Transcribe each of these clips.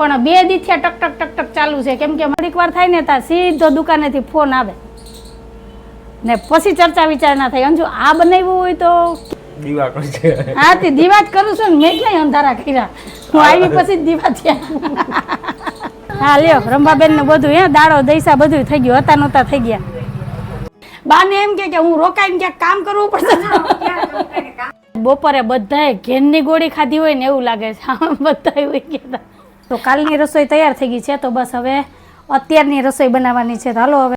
પણ બે દીથિયા ટક ટક ટક ટક ચાલુ છે. કેમ કે ઘડીક વાર થાય ને ત્યાં સીધો દુકાનેથી ફોન આવે. ને પછી ચર્ચા વિચારણા થાય. અંજુ આ બનાવ્યું હોય તો દીવા કરશે હા તે દીવા જ કરું છું ને. મેં ક્યાંય અંધારા કર્યા. હું આવી પછી જ દીવા થયા. હા લ્યો રંભાબેન ને બધું હે દાડો દૈસા બધું થઈ ગયું. હતા નહોતા થઈ ગયા. બાને એમ કે કે હું રોકાઈને ક્યાંક કામ કરવું પડશે. બપોરે બધાએ ઘેરની ગોળી ખાધી હોય ને એવું લાગે છે. બધા એવું ગયા તો કાલની રસોઈ તૈયાર થઈ ગઈ છે, તો બસ હવે અત્યારની રસોઈ બનાવવાની છે. હાલો હવે.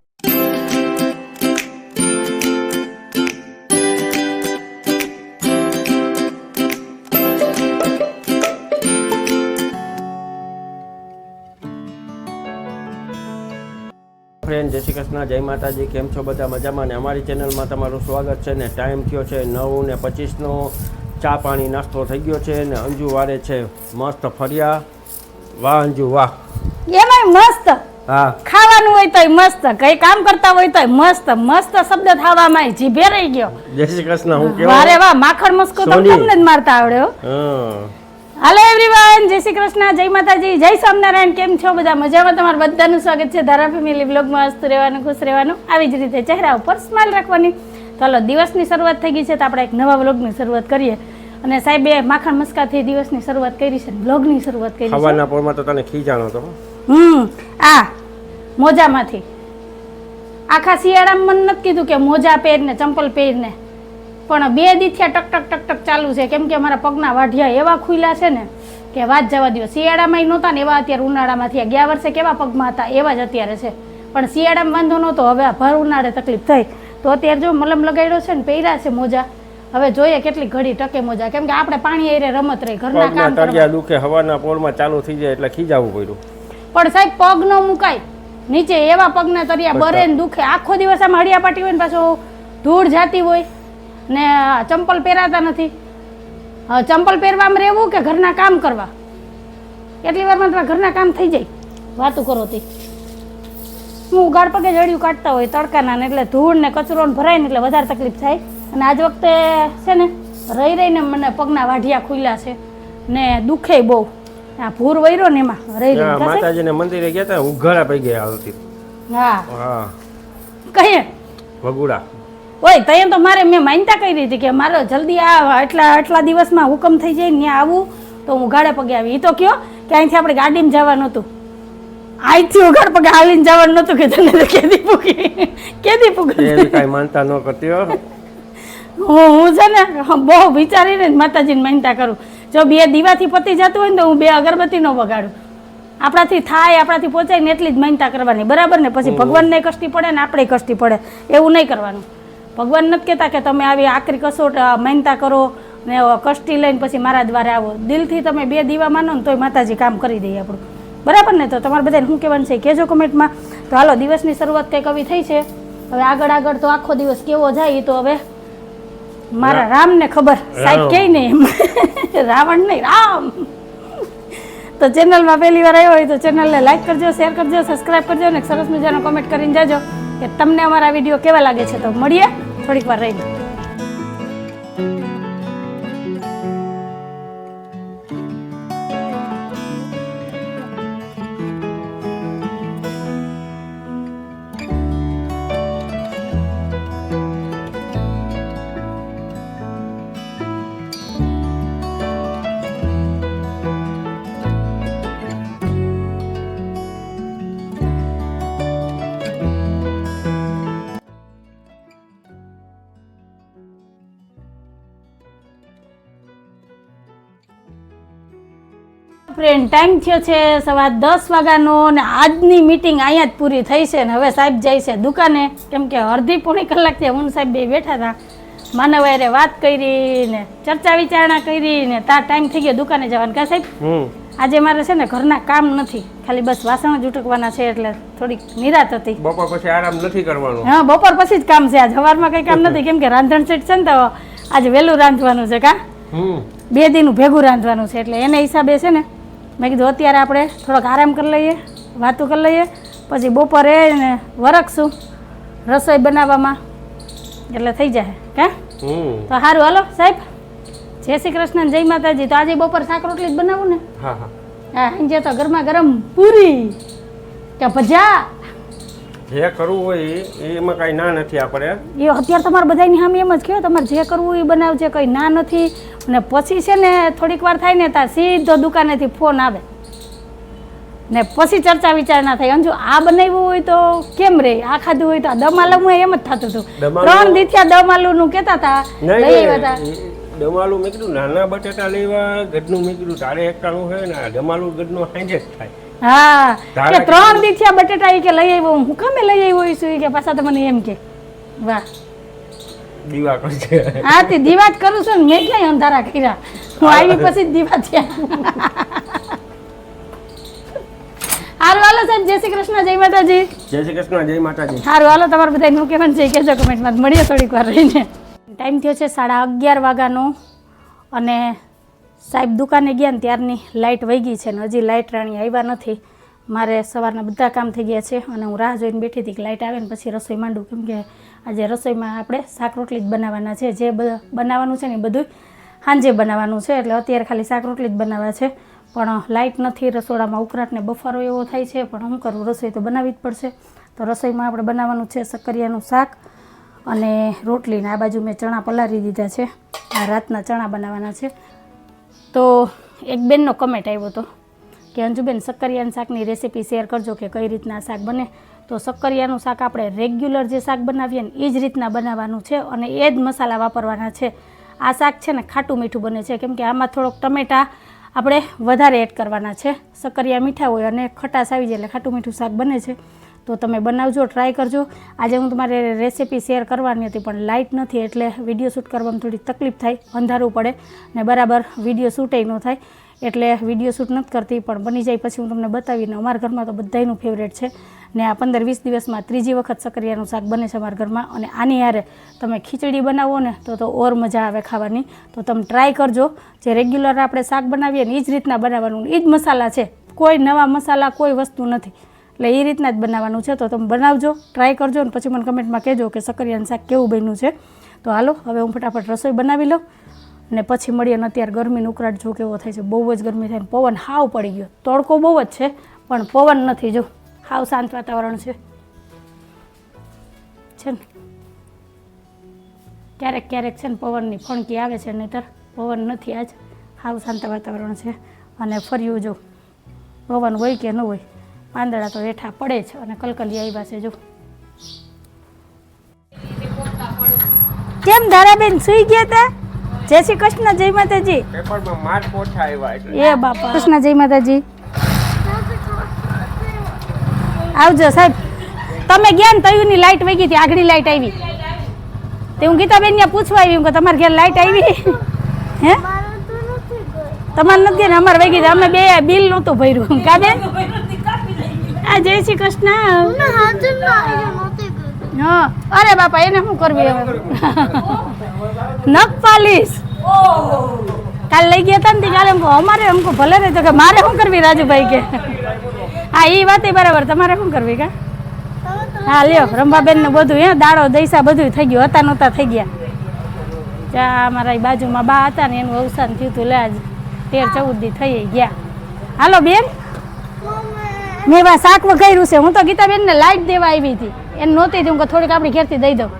ફ્રેન્ડ જય શ્રી કૃષ્ણ, જય માતાજી, કેમ છો બધા મજામાં? ને અમારી ચેનલમાં તમારું સ્વાગત છે ને ટાઈમ થયો છે નવ ને પચીસનો. ચા પાણી નાસ્તો થઈ ગયો છે ને અંજુ વારે છે. મસ્ત ફર્યા. વાહ અંજુ વાહ. એમાંય મસ્ત. હા. ખાવાનું હોય તોય મસ્ત. કઈ કામ કરતા હોય તોય મસ્ત. મસ્ત શબ્દ થવામાં જીભે રહી ગયો. જય શ્રી કૃષ્ણ હું કેવા? અરે વાહ માખણ મસ્કો તો તમને જ મારતા આવડ્યો હા. હાલો એવરીવન જય શ્રી કૃષ્ણ જય માતાજી જય સ્વામિનારાયણ કેમ છો બધા? મજામાં તમારું બધાનું સ્વાગત છે ધારા ફેમિલી બ્લોગમાં. મસ્ત રહેવાનું ખુશ રહેવાનું. આવી જ રીતે ચહેરા ઉપર સ્માઇલ રાખવાની. ચાલો દિવસની શરૂઆત થઈ ગઈ છે તો આપણે એક નવા બ્લોગની શરૂઆત કરીએ. અને સાહેબે માખણ મસ્કાથી દિવસની શરૂઆત કરી છે બ્લોગની શરૂઆત કરી છે. ખાવાના પોરમાં તો તને ખીજાણો તો. હમ આ મોજામાંથી. આખા શિયાળામાં મને નથી કીધું કે મોજા પહેરને ચંપલ પહેરને પણ બે દીથિયા ટક ટક ટક ટક ચાલુ છે. કેમ કે અમારા પગના વાઢિયા એવા ખુલ્લા છે ને કે વાત જવા દો શિયાળામાં નહોતા ને એવા અત્યારે ઉનાળામાં થયા ગયા વર્ષે કેવા પગમાં હતા એવા જ અત્યારે છે. પણ શિયાળામાં વાંધો નહોતો હવે આ ભર ઉનાળે તકલીફ થઈ. તો અત્યારે જો મલમ લગાડ્યો છે ને પહેર્યા છે મોજા. હવે જોઈએ કેટલી ઘડી ટકે મોજા. કેમ કે આપણે પાણી એરે રમત રહી ઘરના કામ તળિયા દુખે હવાના પોરમાં ચાલુ થઈ જાય એટલે ખીજાવું પડ્યું. પણ સાહેબ પગ ન મુકાય. નીચે એવા પગના તરિયા બરે ને દુખે. આખો દિવસ આમ હળિયા પાટી હોય ને પાછું ધૂળ જાતી હોય ને ચંપલ પહેરાતા નથી. ચંપલ પહેરવામાં રહેવું કે ઘરના કામ કરવા? કેટલી વારમાં તમારા ઘરના કામ થઈ જાય. વાતું કરો તે. હું ઉગાડ પગે જડિયું કાઢતા હોય તડકાના ને એટલે ધૂળ ને કચરો ને ભરાય ને એટલે વધારે તકલીફ થાય. અને આજ વખતે છે ને રહી રહીને મને પગના વાઢિયા ખુલ્યા છે ને દુખે બહુ. આ ભૂર વૈરો ને એમાં રહી રહી માતાજીને મંદિરે ગયા હતા ઉઘાડા પડી ગયા હાલતી હા. હા. કહીએ? વગુડા. ઓય તઈ તો મારે મેં માનતા કરી હતી કે મારો જલ્દી આ એટલા આટલા દિવસમાં હુકમ થઈ જાય ને ત્યાં આવું તો હું ઉઘાડે પગે આવી. એ તો કયો કે અહીંથી આપણે ગાડીમાં જવાનું હતું. અહીંથી ઉઘાડ પગે હાલીને જવાનું નતું કે તને કેદી પૂકી કેદી પૂકી કાંઈ માનતા ન કરતી હો. હું હું છે ને બહુ વિચારીને જ માતાજીને માનતા કરું. જો બે દીવાથી પતી જતું હોય ને તો હું બે અગરબત્તી ન વગાડું. આપણાથી થાય આપણાથી પહોંચાય ને એટલી જ માનતા કરવાની. બરાબર ને? પછી ભગવાનને કષ્ટી પડે ને આપણે કષ્ટી પડે. એવું નહીં કરવાનું. ભગવાન નથી કહેતા કે તમે આવી આકરી કસોટ માનતા કરો ને કષ્ટી લઈને પછી મારા દ્વારે આવો. દિલથી તમે બે દીવા માનો ને તોય માતાજી કામ કરી દઈએ આપણું. બરાબર ને? તો તમારે બધાને શું કહેવાનું છે? કહેજો કમેન્ટમાં. તો હાલો દિવસની શરૂઆત કંઈક આવી થઈ છે. હવે આગળ આગળ તો આખો દિવસ કેવો જાય એ તો હવે મારા રામને ખબર? સાહેબ રામ. કે નહીં એમ. રાવણ નહીં રામ. તો ચેનલમાં પહેલી વાર આવ્યો હોય તો ચેનલને લાઈક કરજો શેર કરજો સબસ્ક્રાઈબ કરજો અને સરસ મજાનો કમેન્ટ કરીને જાજો કે તમને અમારા વીડિયો કેવા લાગે છે. તો મળીએ થોડીક વાર રહીને. ફ્રેન્ડ ટાઈમ થયો છે સવાર દસ વાગ્યાનો ને આજની મિટિંગ અહીંયા જ પૂરી થઈ છે ને હવે સાહેબ જાય છે દુકાને. કેમ કે અડધી પોણી કલાકથી હું સાહેબ બે બેઠા હતા. માનવાયરે વાત કરી ને ચર્ચા વિચારણા કરી ને તાર ટાઈમ થઈ ગયો દુકાને જવાનું. કા સાહેબ? આજે મારે છે ને ઘરના કામ નથી. ખાલી બસ વાસણ જ ઉટકવાના છે એટલે થોડીક નિરાત હતી. બપોર પછી આરામ નથી કરવાનો. હા બપોર પછી જ કામ છે. આજ સવારમાં કંઈ કામ નથી. કેમ કે રાંધણ સેટ છે ને તો આજે વહેલું રાંધવાનું છે કા? બે દિન ભેગું રાંધવાનું છે. એટલે એને હિસાબે છે ને મેં કીધું અત્યારે આપણે થોડોક આરામ કરી લઈએ વાતું કરી લઈએ પછી બપોરે ને વરખશું રસોઈ બનાવવામાં. એટલે થઈ જાય કા તો સારું હાલો સાહેબ. જય શ્રી કૃષ્ણ જય માતાજી. તો આજે બપોર શાક રોટલી જ બનાવું ને? હા હા. હા સાંજે તો ગરમા ગરમ પૂરી. કે ભજા. જે કરવું હોય એમાં કઈ ના નથી આપણે. એ અત્યારે તમારે બધાની સામે એમ જ કહો તમારે જે કરવું એ બનાવજે કંઈ ના નથી. અને પછી છે ને થોડીક વાર થાય ને ત્યાં સીધો દુકાનેથી ફોન આવે. ને પછી ચર્ચા વિચારણા થાય. અંજુ આ બનાવ્યું હોય તો કેમ રે? આ ખાધું હોય તો આ દમ આલુ એમ જ થતું હતું? ત્રણ દીથિયા દમ આલુનું કેતા હતા. દમાલું મેં કીધું નાના બટેટા લેવા ગઢનું મેં કીધું તારે એકટાણું હોય ને આ દમાલું ગઢનું સાંજે જ થાય. હા. કે ત્રણ દીથિયા બટેટા એ કે લઈ આવ્યો હું. કામે લઈ આવ્યો છું કે પાછા તો મને એમ કે વાહ. દીવા કરશે હા તે દીવા જ કરું છું ને મેં ક્યાંય અંધારા કર્યા? હું આવી પછી દીવા થયા. હારું હાલો સાહેબ જય શ્રી કૃષ્ણ જય માતાજી. જય શ્રી કૃષ્ણ જય માતાજી. હારું હાલો તમારે બધા નું કહેવાનું છે કહેજો કમેન્ટમાં. મળીએ થોડીક વાર રહીને. ટાઈમ થયો છે સાડા અગિયાર વાગ્યાનો અને સાહેબ, દુકાને ગયા ને ત્યારની લાઇટ વહી ગઈ છે ને હજી લાઇટ રાણી આવ્યા નથી. મારે સવારના બધા કામ થઈ ગયા છે અને હું રાહ જોઈને બેઠી હતી કે લાઇટ આવે ને પછી રસોઈ માંડું. કેમ કે આજે રસોઈમાં આપણે શાક રોટલી જ બનાવવાના છે. જે બનાવવાનું છે ને એ બધું સાંજે બનાવવાનું છે. એટલે અત્યારે ખાલી શાક રોટલી જ બનાવવા છે. પણ લાઇટ નથી, રસોડામાં ઉકળાટને બફારો એવો થાય છે. પણ શું કરવું રસોઈ તો બનાવવી જ પડશે. તો રસોઈમાં આપણે બનાવવાનું છે સક્કરિયાનું શાક અને રોટલીને આ બાજુ મેં ચણા પલાળી દીધા છે. આ રાતના ચણા બનાવવાના છે. તો એક બેનનો કમેન્ટ આવ્યો હતો કે, અંજુબેન, સક્કરિયાના શાકની રેસીપી શેર કરજો કે કઈ રીતના શાક બને. તો સક્કરિયાનું શાક આપણે રેગ્યુલર જે શાક બનાવીએ ને એ જ રીતના બનાવવાનું છે અને એ જ મસાલા વાપરવાના છે. આ શાક છે ને, ખાટું મીઠું બને છે, કેમ કે આમાં થોડોક ટમેટા આપણે વધારે એડ કરવાના છે. સક્કરિયા મીઠા હોય અને ખટાશ આવી જાય એટલે ખાટું મીઠું શાક બને છે. તો તમે બનાવજો ટ્રાય કરજો. આજે હું તમારે રેસીપી શેર કરવાની હતી, પણ લાઇટ નથી, એટલે વીડિયો શૂટ કરવામાં થોડી તકલીફ થાય, અંધારું પડે ને બરાબર વીડિયો શૂટેય ન થાય. એટલે વીડિયો શૂટ નથી કરતી, પણ બની જાય પછી હું તમને બતાવીને અમારા ઘરમાં તો બધાયનું ફેવરેટ છે. ને આ પંદર વીસ દિવસમાં ત્રીજી વખત સક્રિયાનું શાક બને છે અમારા ઘરમાં, અને આની હારે તમે ખીચડી બનાવો ને, તો તો ઓર મજા આવે ખાવાની. તો તમે ટ્રાય કરજો. જે રેગ્યુલર આપણે શાક બનાવીએ ને એ જ રીતના બનાવવાનું. એ જ મસાલા છે. કોઈ નવા મસાલા, કોઈ વસ્તુ નથી. એટલે એ રીતના જ બનાવવાનું છે. તો તમે બનાવજો ટ્રાય કરજો અને પછી મને કમેન્ટમાં કહેજો કે સક્કરિયાનું શાક કેવું બન્યું છે. તો હાલો, હવે હું ફટાફટ રસોઈ બનાવી લઉં અને પછી મળીએ ને અત્યારે ગરમીનો ઉકળાટ જો કેવો થાય છે. બહુ જ ગરમી થાય પવન હાવ પડી ગયો. તડકો બહુ જ છે, પણ પવન નથી જો. હાવ શાંત વાતાવરણ છે. છે ને? ક્યારેક ક્યારેક છે ને પવનની ફણકી આવે છે, નહીતર પવન નથી આજ. હાવ શાંત વાતાવરણ છે. અને ફર્યું જો, પવન હોય કે ન હોય પાંદડા તો હેઠા પડે છે અને કલકલી આવ્યા છે જો. કેમ ધારાબેન સુઈ ગયા તા? જય શ્રી કૃષ્ણ જય માતાજી. એ બાપા. કૃષ્ણ જય માતાજી. આવજો સાહેબ. તમે ગયા ને તયુની લાઈટ વહી ગઈ હતી આગળી લાઈટ આવી. તે હું ગીતાબેન ને પૂછવા આવી હું કે તમારે ઘેર લાઈટ આવી? હે? તમારે નથી ગઈ ને અમારે વહી ગઈ અમે બે બિલ નહોતું ભર્યું. કા બેન? આ જય શ્રી કૃષ્ણ. હા અરે બાપા એને શું કરવી હવે? નખ પાલીશ. કાલ લઈ ગયા હતા ને કાલે અમારે અમુક ભલે નહીં તો કે મારે શું કરવી રાજુભાઈ કે? હા એ વાત બરાબર. તમારે શું કરવી કા? હા લ્યો રંભાબેન ને બધું હે દાડો દૈસા બધું થઈ ગયું. હતા નહોતા થઈ ગયા. ત્યાં અમારા બાજુમાં બા હતા ને એનું અવસાન થયું હતું લે આજ. તેર ચૌદ દી થઈ ગયા. હાલો બેન. મેં એવા શાક વઘાર્યું છે. હું તો ગીતાબેન ને લાઈટ દેવા આવી હતી. એને નહોતી હતી. હું થોડીક આપણી ઘેરથી દઈ દઉં.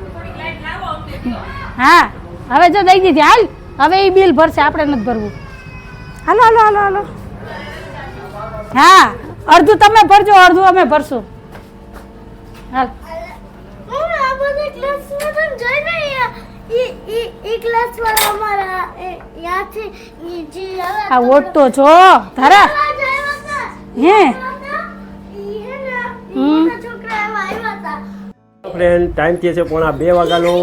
હા હવે જો દઈ દીધી. હાલ હવે એ બિલ ભરશે. આપણે નથી ભરવું. હાલો હાલો હાલો હાલો. હા અડધું તમે ભરજો અડધું અમે ભરશું. હાલ. આ ઓટ તો જો ધારા. હે? ફ્રેન્ડ ટાઈમ કે છે પોણા બે વાગ્યાનો.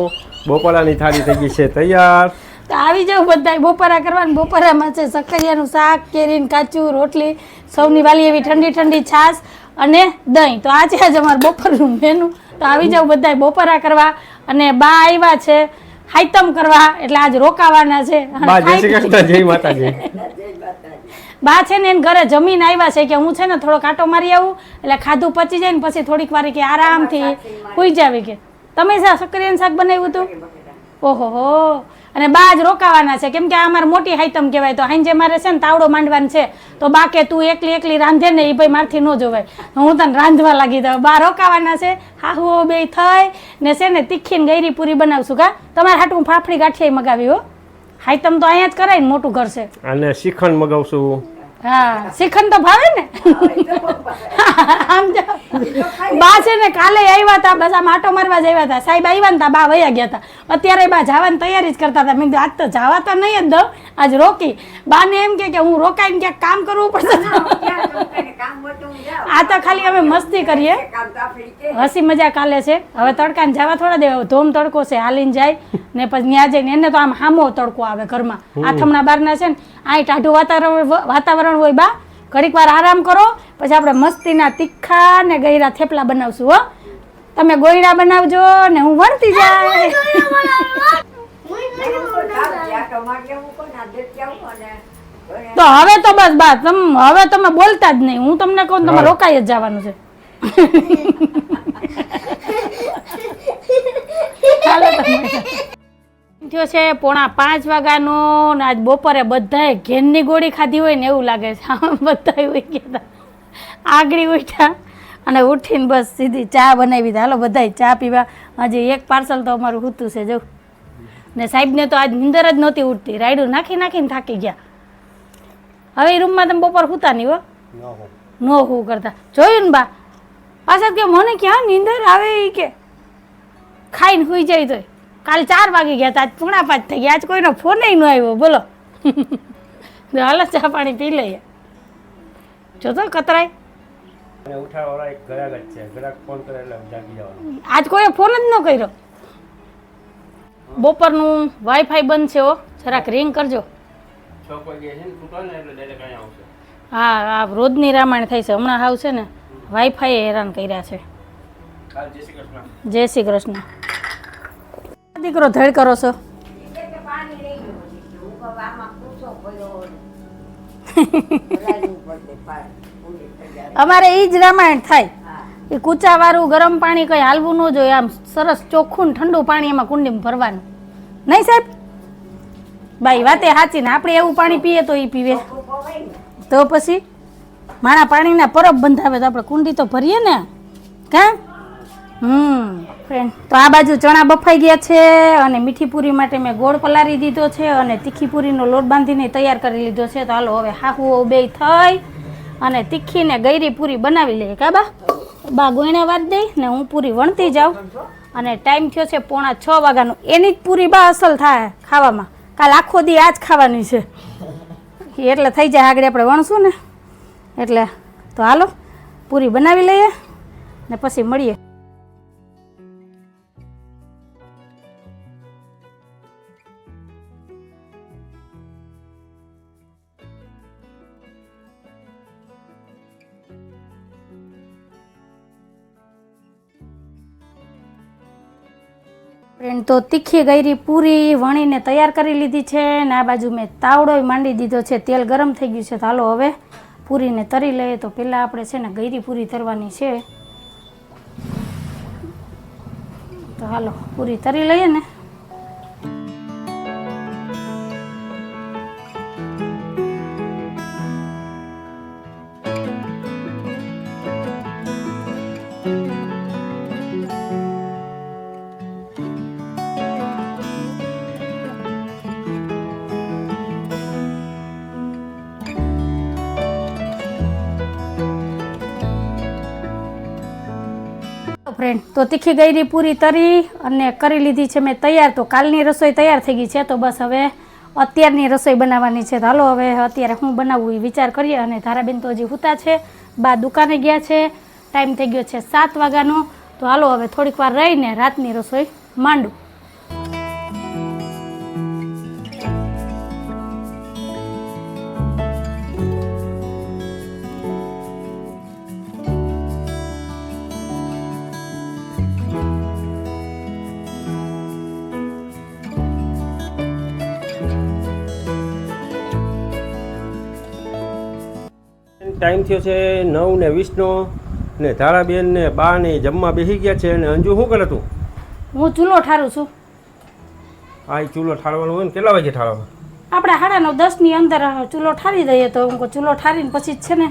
બપોરાની થાળી થઈ ગઈ છે તૈયાર. તો આવી જાવ બધા બપોરા કરવાનું બપોરામાં છે સક્કરિયાનું શાક કેરીન કાચું રોટલી સૌની વાલી એવી ઠંડી ઠંડી છાશ અને દહીં. તો આ છે આજે અમારું બપોરનું મેનુ તો આવી જાવ બધા બપોરા કરવા અને બા આવ્યા છે હાઈતમ કરવા. એટલે આજ રોકાવાના છે. જય શ્રી કૃષ્ણ જય માતાજી. બા છે ને એને ઘરે જમીન આવ્યા છે કે હું છે ને થોડો કાંટો મારી આવું એટલે ખાધું પચી જાય ને પછી થોડીક વાર કે આરામથી સુઈ જાવી કે. તમે શા સક્કરિયાનું શાક બનાવ્યું હતું? ઓહો હો. અને બા જ રોકાવાના છે. કેમ કે આ અમારે મોટી હાઈતમ કહેવાય. તો હાંજે મારે છે ને તાવડો માંડવાનું છે. તો બા કે તું એકલી એકલી રાંધે ને એ ભાઈ મારથી ન જોવાય. હું તને રાંધવા લાગી દઉં બા રોકાવાના છે. હાહુ બે થઈ ને છે ને તીખી ને ગઈરી પૂરી બનાવશું કા? તમારે હાટું ફાફડી ગાંઠિયા મગાવી હો. હાઈતમ તો અહીંયા જ કરાય ને મોટું ઘર છે. અને શ્રીખંડ મગાવશું. હા શ્રીખંડ તો ભાવે ને? આમ બા છે ને કાલે આવ્યા હતા બસ આમ આટો મારવા જ આવ્યા હતા સાહેબ આવ્યા ને તા બા વયા ગયા હતા અત્યારે બા જવાની તૈયારી જ કરતા હતા મેં કીધું આજ તો જવા તો નહીં જ દઉં આજ રોકી. બાને એમ કે કે હું રોકાઈને ક્યાંક કામ કરવું પડશે. આ તો ખાલી અમે મસ્તી કરીએ. હસી મજા કાલે છે. હવે તડકાને જવા થોડા દેવા ધોમ તડકો છે હાલીને જાય. ને પછી ત્યાં જઈને એને તો આમ હામો તડકો આવે ઘરમાં. આથમણા બારના છે ને આ ટાઢું વાતાવરણ વાતાવરણ હોય બા. ઘડીક વાર આરામ કરો પછી આપણે મસ્તીના તીખા ને ગયરા થેપલા બનાવશું હો. તમે ગોયડા બનાવજો ને હું વણતી જાય. તો હવે તો બસ બા તમ હવે તમે બોલતા જ નહીં. હું તમને કહું ને તમારે રોકાઈ જ જવાનું છે. ચાલો તમે. થયો છે પોણા પાંચ વાગ્યાનો ને આજ બપોરે બધાએ ઘેરની ગોળી ખાધી હોય ને એવું લાગે છે. બધા ઉઈ ગયા આગળી ઉઠ્યા અને ઉઠીને બસ સીધી ચા બનાવી હાલો બધાય ચા પીવા. હજી એક પાર્સલ તો અમારું હૂતું છે જો. ને સાહેબને તો આજ નીંદર જ નહોતી ઉઠતી રાયડું નાખી નાખીને થાકી ગયા. હવે રૂમમાં તમે બપોર હૂતા નહીં હો. ન હું કરતા. જોયું ને બા? પાછા કે મને ક્યાં નીંદર આવે એ કે? ખાઈને સુઈ જાય તોય. કાલ ચાર વાગી ગયા હતા આજ પૂણા પાંચ થઈ ગયા. આજ કોઈનો ફોન ન આવ્યો. બોલો. હાલો ચા પાણી પી લઈએ. જોતો કતરાય? આજ કોઈ ફોન જ ન કર્યો? બપોરનું વાઈફાઈ બંધ છે ઓ જરાક રિંગ કરજો. હા આ રોજની રામાયણ થાય છે. હમણાં આવશે છે ને વાઈફાઈ હેરાન કર્યા છે. જય શ્રી કૃષ્ણ. જય શ્રી કૃષ્ણ. દીકરો ધડ કરો છો? અમારે એ જ રામાયણ થાય. એ કૂચાવાળું ગરમ પાણી કંઈ હાલવું ન જોઈએ આમ સરસ ચોખ્ખું ઠંડુ પાણી એમાં કુંડીમાં ભરવાનું. નહીં સાહેબ? બાઈ વાતે સાચી ને આપણે એવું પાણી પીએ તો એ પીવે. તો પછી માણા પાણીના પરબ બંધાવે તો આપણે કુંડી તો ભરીએ ને. કા? હમ ફ્રેન્ડ તો આ બાજુ ચણા બફાઈ ગયા છે અને મીઠી પૂરી માટે મેં ગોળ પલારી દીધો છે અને તીખી પૂરીનો લોટ બાંધીને તૈયાર કરી લીધો છે. તો હાલો, હવે હાહુ બે થઈ અને તીખી ને ગયરી પૂરી બનાવી લઈએ. કા બા? બા, ગોયણા વાત દઈ ને હું પૂરી વણતી જાઉં. અને ટાઈમ થયો છે પોણા છ વાગ્યાનો. એની જ પૂરી બા અસલ થાય ખાવામાં. કાલ આખો દી આ જ ખાવાની છે. એટલે થઈ જાય આગળ આપણે વણશું ને. એટલે, તો હાલો, પૂરી બનાવી લઈએ ને પછી મળીએ. તો તીખી ગયરી પૂરી વણીને તૈયાર કરી લીધી છે ને આ બાજુ મેં તાવડોય માંડી દીધો છે. તેલ ગરમ થઈ ગયું છે. તો હાલો હવે પૂરીને તરી લઈએ. તો પહેલાં આપણે છે ને ગયરી પૂરી તરવાની છે. તો હાલો, પૂરી તરી લઈએ ને. તો તીખી ગયરી પૂરી તરી અને કરી લીધી છે મેં તૈયાર. તો કાલની રસોઈ તૈયાર થઈ ગઈ છે. તો બસ હવે અત્યારની રસોઈ બનાવવાની છે. તો હાલો હવે અત્યારે હું બનાવવું એ વિચાર કરીએ અને ધારાબેન તો હજી હુતા છે. બા દુકાને ગયા છે. ટાઈમ થઈ ગયો છે સાત વાગ્યાનો. તો હાલો હવે થોડીક વાર રહીને રાતની રસોઈ માંડું. ટાઈમ થયો છે નવ ને વીસનો ને ધારાબેન ને બા ને જમવા બેસી ગયા છે અને અંજુ શું કરે તું? હું ચૂલો ઠારું છું. આ ચૂલો ઠાળવાનો હોય ને કેટલા વાગે ઠાળવાનો આપણે સાડા નવ દસની અંદર ચૂલો ઠારી દઈએ તો ચૂલો ઠારીને પછી જ છે ને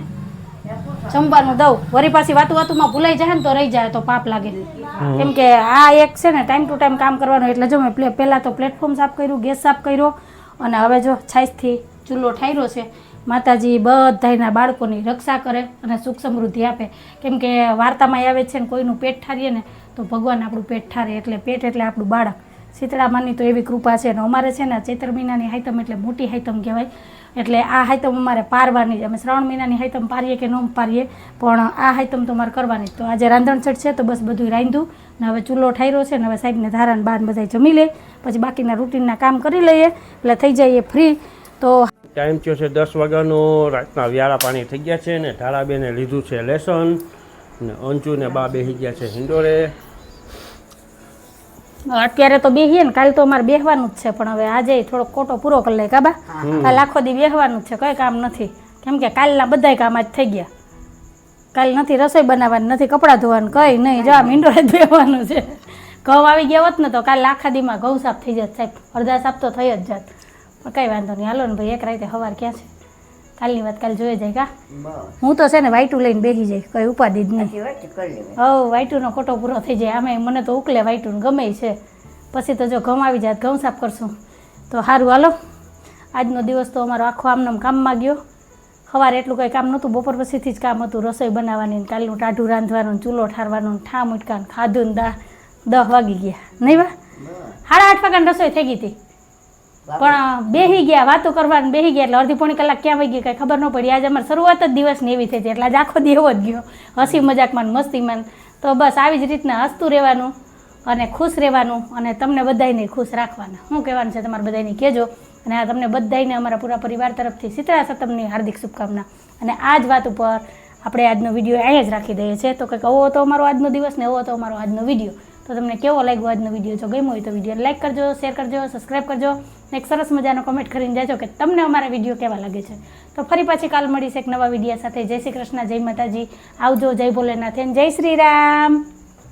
જમવાનું દઉં. વરી પાછી વાતું વાતુમાં ભૂલાઈ જાય ને તો રહી જાય તો પાપ લાગે કેમ કે આ એક છે ને ટાઈમ ટુ ટાઈમ કામ કરવાનું એટલે જો મેં પહેલાં તો પ્લેટફોર્મ સાફ કર્યું ગેસ સાફ કર્યો અને હવે જો છાશથી ચૂલો ઠાર્યો છે માતાજી બધાના બાળકોની રક્ષા કરે અને સુખ સમૃદ્ધિ આપે. કેમ કે વાર્તામાં આવે છે ને કોઈનું પેટ ઠારીએ ને તો ભગવાન આપણું પેટ ઠારે, એટલે પેટ એટલે આપણું બાળક. શીતળામાની તો એવી કૃપા છે ને અમારે છે ને ચૈત્ર મહિનાની હાઈતમ એટલે મોટી હાઈતમ કહેવાય. એટલે આ હાઈતમ અમારે પારવાની અમે શ્રાવણ મહિનાની હાઈતમ પારીએ કે ન પારીએ, પણ આ હાઈતમ તો અમારે કરવાની તો આજે રાંધણછટ છે તો બસ બધું રાંધ્યું ને હવે ચૂલો ઠાર્યો છે ને હવે સાહેબને ધારાને બાર બધા જમી લે, પછી બાકીના રૂટીનના કામ કરી લઈએ, એટલે થઈ જઈએ ફ્રી તો ટાઈમ થયો છે દસ વાગ્યાનો. રાતના વ્યારા પાણી થઈ ગયા છે ને ધારાબેને લીધું છે લેસન. ને અંચુ ને બા બેસી ગયા છે હિંડોળે અત્યારે તો બેહીએ ને કાલે તો અમારે બેહવાનું જ છે પણ હવે આજે થોડોક કોટો પૂરો કરી લે કાબા કાલ આખો દી બેહવાનું જ છે કંઈ કામ નથી. કેમ કે કાલના બધા કામ આજ થઈ ગયા. કાલ નથી રસોઈ બનાવવાની નથી કપડાં ધોવાનું કંઈ નહીં. જવા આ જ બેહવાનું છે. ઘઉં આવી ગયા હોત ને તો કાલ આખા દીમાં ઘઉં સાફ થઈ જાત સાહેબ. અડધા સાફ તો થઈ જ જાત. પણ કંઈ વાંધો નહીં. હાલો ને ભાઈ એક રાતે સવાર ક્યાં છે? કાલની વાત કાલ જોઈ જાય કા? હું તો છે ને વાઈટું લઈને બેસી જાય કંઈ ઉપાધિ જ નહીં. હવ વાઈટુનો ખોટો પૂરો થઈ જાય. આમે મને તો ઉકલે વાઈટું ગમે છે. પછી તો જો ઘઉં આવી જાત ઘઉં સાફ કરશું. તો સારું હાલો. આજનો દિવસ તો અમારો આખો આમનામ કામમાં ગયો. સવારે એટલું કંઈ કામ નહોતું. બપોર પછીથી જ કામ હતું. રસોઈ બનાવવાની કાલનું ટાઢું રાંધવાનું ચૂલો ઠારવાનું ઠામ ઉટકાન ખાધું ને દા. દહ વાગી ગયા. નહીં બા સાડા આઠ વાગ્યાની રસોઈ થઈ ગઈ હતી. પણ બેહી ગયા, વાતો કરવાનું બેહી ગયા એટલે અડધી પોણી કલાક ક્યાં વહી ગઈ કઈ ખબર ન પડી. આજે અમારે શરૂઆત જ દિવસની એવી થઈ છે. એટલે આજે આખો દેવો જ ગયો. હસી મજાકમાં મસ્તીમાં. તો બસ આવી જ રીતના હસતું રહેવાનું અને ખુશ રહેવાનું અને તમને બધાયને ખુશ રાખવાના. શું કહેવાનું છે તમારે બધાયને કહેજો. અને આ તમને બધાયને અમારા પૂરા પરિવાર તરફથી શીતળા સતમની હાર્દિક શુભકામના. અને આ જ વાત ઉપર આપણે આજનો વીડિયો અહીંયા જ રાખી દઈએ છીએ. તો કંઈક આવો તો અમારો આજનો દિવસ ને એવો તો અમારો આજનો વીડિયો. તો તમને કેવો લાગ્યો આજનો વીડિયો? જો ગમ્યો હોય તો વીડિયો લાઈક કરજો શેર કરજો સબસ્ક્રાઈબ કરજો. ને એક સરસ મજાનો કમેન્ટ કરીને જાજો કે તમને અમારા વીડિયો કેવા લાગે છે. તો ફરી પાછી કાલ મળીશ એક નવા વિડીયા સાથે. જય શ્રી કૃષ્ણ જય માતાજી. આવજો જય ભોલેનાથ જય શ્રી રામ.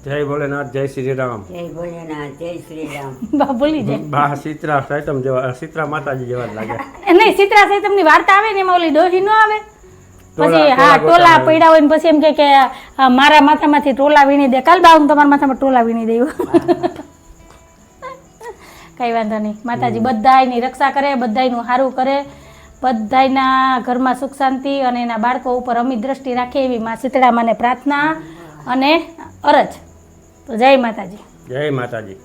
જય ભોલેનાથ જય શ્રી રામ. જય ભોલેનાથ જય શ્રી રામ. બા ભૂલી જાય બા સીતરા સાયતમ જેવા સીતરા માતાજી જેવા લાગે. નહીં સીતરા સાહેબની વાર્તા આવે ને એમાં ઓલી ડોહી નો આવે? પછી હા ટોલા પડ્યા હોય ને પછી એમ કે કે મારા માથામાંથી ટોલા વીણી દે. કાલ બા હું તમારા માથામાં ટોલા વીણી દઉં કઈ વાંધો નહીં. માતાજી બધાયની રક્ષા કરે, બધાયનું સારું કરે. બધાયના ઘરમાં સુખ શાંતિ અને એના બાળકો ઉપર અમી દ્રષ્ટિ રાખે એવી મા શીતળા માને પ્રાર્થના અને અરજ. તો જય માતાજી. જય માતાજી.